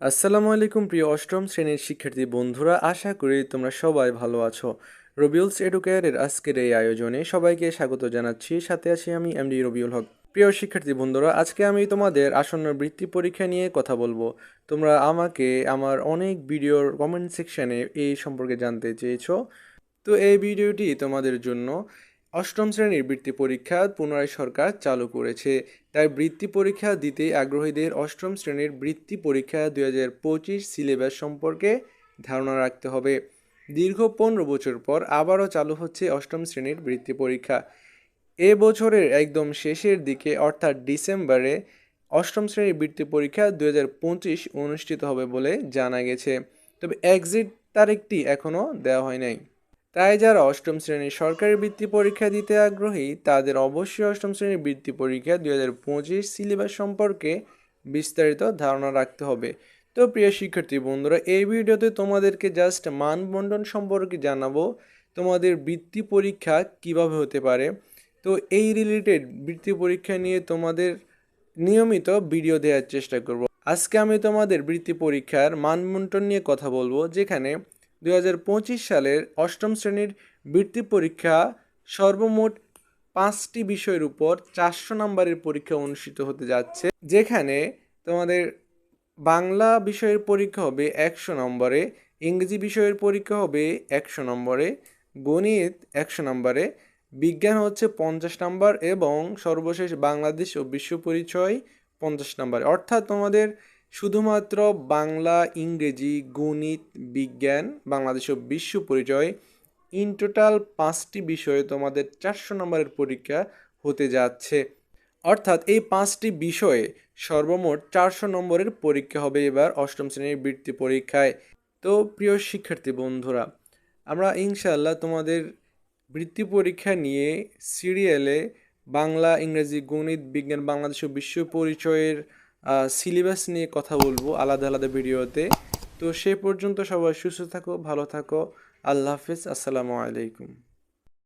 আসসালামু আলাইকুম, প্রিয় অষ্টম শ্রেণির শিক্ষার্থী বন্ধুরা। আশা করি তোমরা সবাই ভালো আছো। রবিউলস এডুকেয়ারের আজকের এই আয়োজনে সবাইকে স্বাগত জানাচ্ছি। সাথে আছি আমি এমডি রবিউল হক। প্রিয় শিক্ষার্থী বন্ধুরা, আজকে আমি তোমাদের আসন্ন বৃত্তি পরীক্ষা নিয়ে কথা বলব। তোমরা আমাকে আমার অনেক ভিডিওর কমেন্ট সেকশানে এই সম্পর্কে জানতে চেয়েছো। তো এই ভিডিওটি তোমাদের জন্য অষ্টম শ্রেণির বৃত্তি পরীক্ষা পুনরায় সরকার চালু করেছে। তাই বৃত্তি পরীক্ষা দিতে আগ্রহীদের অষ্টম শ্রেণির বৃত্তি পরীক্ষা দুই হাজার পঁচিশ সিলেবাস সম্পর্কে ধারণা রাখতে হবে। দীর্ঘ পনেরো বছর পর আবারও চালু হচ্ছে অষ্টম শ্রেণির বৃত্তি পরীক্ষা। এ বছরের একদম শেষের দিকে, অর্থাৎ ডিসেম্বরে, অষ্টম শ্রেণির বৃত্তি পরীক্ষা দু হাজার পঁচিশ অনুষ্ঠিত হবে বলে জানা গেছে। তবে এক্সিট তারিখটি এখনও দেওয়া হয় নাই। তাই যারা অষ্টম শ্রেণির সরকারি বৃত্তি পরীক্ষা দিতে আগ্রহী, তাদের অবশ্যই অষ্টম শ্রেণির বৃত্তি পরীক্ষা দুই হাজার পঁচিশ সিলেবাস সম্পর্কে বিস্তারিত ধারণা রাখতে হবে। তো প্রিয় শিক্ষার্থী বন্ধুরা, এই ভিডিওতে তোমাদেরকে জাস্ট মানবন্ডন সম্পর্কে জানাব, তোমাদের বৃত্তি পরীক্ষা কীভাবে হতে পারে। তো এই রিলেটেড বৃত্তি পরীক্ষা নিয়ে তোমাদের নিয়মিত ভিডিও দেওয়ার চেষ্টা করব। আজকে আমি তোমাদের বৃত্তি পরীক্ষার মানবন্টন নিয়ে কথা বলব, যেখানে দুই হাজার পঁচিশ সালের অষ্টম শ্রেণির বৃত্তি পরীক্ষা সর্বমোট পাঁচটি বিষয়ের উপর চারশো নম্বরের পরীক্ষা অনুষ্ঠিত হতে যাচ্ছে, যেখানে তোমাদের বাংলা বিষয়ের পরীক্ষা হবে একশো নম্বরে, ইংরেজি বিষয়ের পরীক্ষা হবে একশো নম্বরে, গণিত একশো নম্বরে, বিজ্ঞান হচ্ছে পঞ্চাশ নম্বর এবং সর্বশেষ বাংলাদেশ ও বিশ্ব পরিচয় পঞ্চাশ নম্বরে। অর্থাৎ তোমাদের শুধুমাত্র বাংলা, ইংরেজি, গণিত, বিজ্ঞান, বাংলাদেশ ও বিশ্ব পরিচয় ইন টোটাল পাঁচটি বিষয়ে তোমাদের চারশো নম্বরের পরীক্ষা হতে যাচ্ছে। অর্থাৎ এই পাঁচটি বিষয়ে সর্বমোট চারশো নম্বরের পরীক্ষা হবে এবার অষ্টম শ্রেণির বৃত্তি পরীক্ষায়। তো প্রিয় শিক্ষার্থী বন্ধুরা, আমরা ইনশাআল্লাহ তোমাদের বৃত্তি পরীক্ষা নিয়ে সিরিয়ালে বাংলা, ইংরেজি, গণিত, বিজ্ঞান, বাংলাদেশ ও বিশ্ব পরিচয়ের সিলেবাস নিয়ে কথা বলব আলাদা আলাদা ভিডিওতে। তো সে পর্যন্ত সবাই সুস্থ থাকো, ভালো থাকো। আল্লাহ হাফিজ, আসসালামু আলাইকুম।